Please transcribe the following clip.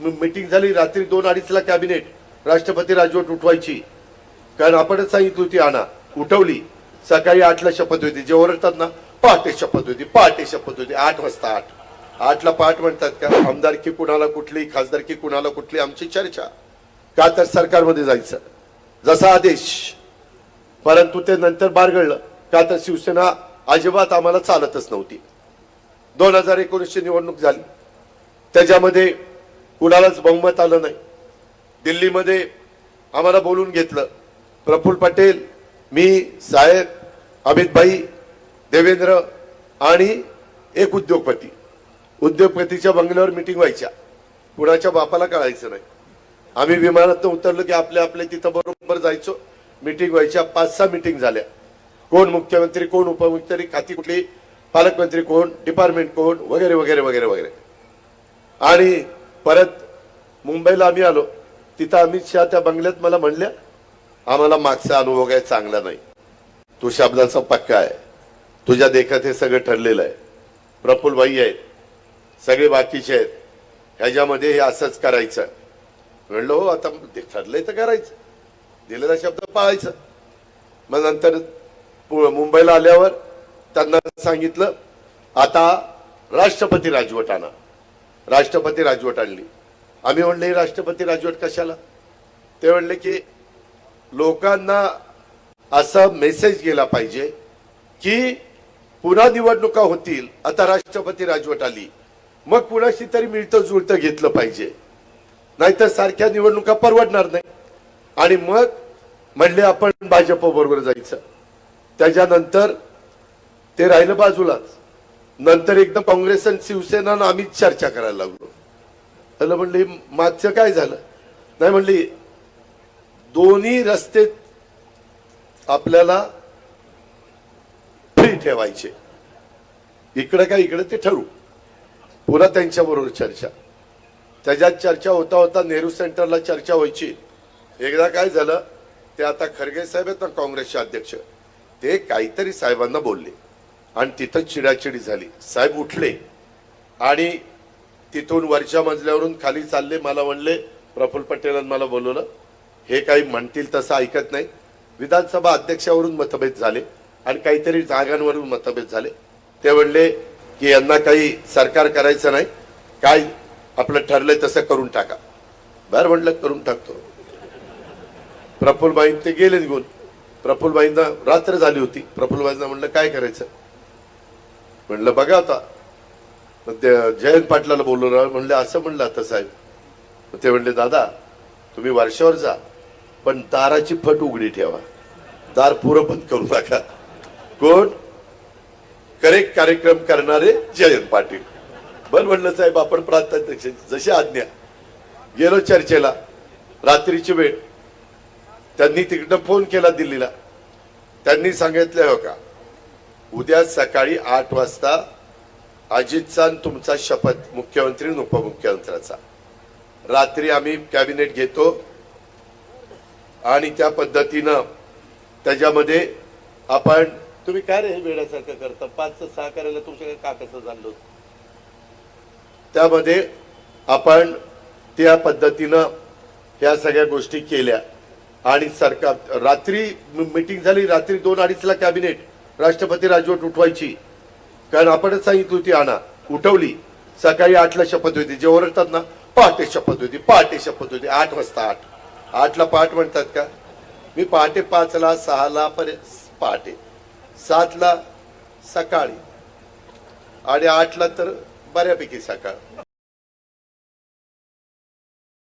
Meeting झाली रात्री दोन अडीचला कॅबिनेट राष्ट्रपती राजवट उठवायची. कारण आपणच सांगितली होती आणा उठवली. सकाळी आठला शपथ होती. जे ओरडतात ना पहाटे शपथ होती पहाटे शपथ होती. आठ वाजता आठ. आठला पहाट म्हणतात का आमदारकी कुणाला कुठली खासदारकी कुणाला कुठली आमची चर्चा. का तर सरकारमध्ये जायचं. जसा आदेश. परंतु ते नंतर बारगळलं. का तर शिवसेना अजिबात आम्हाला चालतच नव्हती. दोन हजार एकोणीसची निवडणूक झाली. त्याच्यामध्ये कुणालाच बहुमत आलं नाही. दिल्लीमध्ये आम्हाला बोलून घेतलं प्रफुल्ल पटेल मी साहेब अमितभाई देवेंद्र आणि एक उद्योगपती. उद्योगपतीच्या बंगल्यावर मिटिंग व्हायच्या. कुणाच्या बापाला कळायचं नाही. आम्ही विमानातनं उतरलो की आपल्या आपल्या तिथं बरोबर जायचो. मिटिंग व्हायच्या पाच सहा मिटिंग झाल्या. कोण मुख्यमंत्री कोण उपमुख्यमंत्री खाती कुठली पालकमंत्री कोण डिपार्टमेंट कोण वगैरे वगैरे वगैरे वगैरे. आणि परत मुंबईला आम्ही आलो. तिथं अमित शहा त्या बंगल्यात मला म्हणल्या आम्हाला मागचा अनुभव काय चांगला नाही. तू शब्दाचा पक्का आहे. तुझ्या देखत हे सगळं ठरलेलं आहे. प्रफुल्लबाई आहेत. सगळे बाकीचे आहेत. ह्याच्यामध्ये हे असंच करायचं. म्हणलं हो आता ठरलंय तर करायचं. दिलेला शब्द पाळायचा. मग नंतर पु- मुंबईला आल्यावर त्यांना सांगितलं आता राष्ट्रपती राजवट आणा. राष्ट्रपती राजवट आणली. आम्ही म्हणले राष्ट्रपती राजवट कशाला? ते म्हणले की लोकांना असा मेसेज गेला पाहिजे की पुन्हा निवडणुका होतील आता राष्ट्रपती राजवट आली. मग कुणाशी तरी मिळतं जुळतं घेतलं पाहिजे. नाहीतर सारख्या निवडणुका परवडणार नाही. आणि मग म्हणले आपण भाजप बरोबर जायचं. त्याच्यानंतर ते राहिलं बाजूलाच. नंतर एकदम काँग्रेस आणि शिवसेना आम्ही चर्चा करायला लागलो. त्याला म्हणली मागचं काय झालं? नाही म्हणली दोन्ही रस्ते आपल्याला फ्री ठेवायचे. इकडं काय इकडं ते ठरू. पुन्हा त्यांच्याबरोबर चर्चा. त्याच्यात चर्चा होता होता नेहरू सेंटरला चर्चा व्हायची. एकदा काय झालं ते आता खरगे साहेब आहेत ना काँग्रेसचे अध्यक्ष ते काहीतरी साहेबांना बोलले. आणि तिथं चिडाचिडी झाली. साहेब उठले आणि तिथून वरच्या मजल्यावरून खाली चालले. मला म्हणले प्रफुल्ल पटेलांनी मला बोलवलं हे काही म्हणतील तसं ऐकत नाही. विधानसभा अध्यक्षावरून मतभेद झाले आणि काहीतरी जागांवरून मतभेद झाले. ते म्हणले की यांना काही सरकार करायचं नाही. काय आपलं ठरलंय तसं करून टाका. बरं म्हणलं करून टाकतो. प्रफुल्लबाईं ते गेले निघून. प्रफुल्लबाईंना रात्र झाली होती. प्रफुल्लबाईंना म्हणलं काय करायचं? म्हणलं बघा आता. मग ते जयंत पाटलाला बोलवलं म्हणले असं म्हणलं आता साहेब. मग ते म्हणले दादा तुम्ही वर्षावर जा पण दाराची फट उघडी ठेवा. दार पुरं बंद करू नका. कोण? करेक्ट कार्यक्रम करणारे जयंत पाटील. बरं म्हणलं साहेब आपण प्रांताध्यक्ष जशी आज्ञा. गेलो चर्चेला रात्रीची वेळ. त्यांनी तिकडं फोन केला दिल्लीला. त्यांनी सांगितलं हो का उद्या सकाळी आठ वाजता अजितचा तुमचा शपथ मुख्यमंत्री आणि उपमुख्यमंत्र्याचा. रात्री आम्ही कॅबिनेट घेतो आणि त्या पद्धतीनं त्याच्यामध्ये आपण तुम्ही काय रे वेड्यासारखं करता? पाच सहा करायला तुमच्या का कसं झालं त्यामध्ये आपण त्या पद्धतीनं ह्या सगळ्या गोष्टी केल्या. आणि सरकार रात्री मीटिंग झाली रात्री दोन अडीचला कॅबिनेट. राष्ट्रपती राजवट उठवायची. कारण आपणच सांगितली होती आणा. उठवली. सकाळी आठला शपथ होती. जे ओरडतात ना पहाटे शपथ होती पहाटे शपथ होती. आठ वाजता आठ. आठला पहाट म्हणतात का? मी पहाटे पाचला सहाला पर्यंत पहाटे. सातला सकाळी. आणि आठला तर बऱ्यापैकी सकाळ.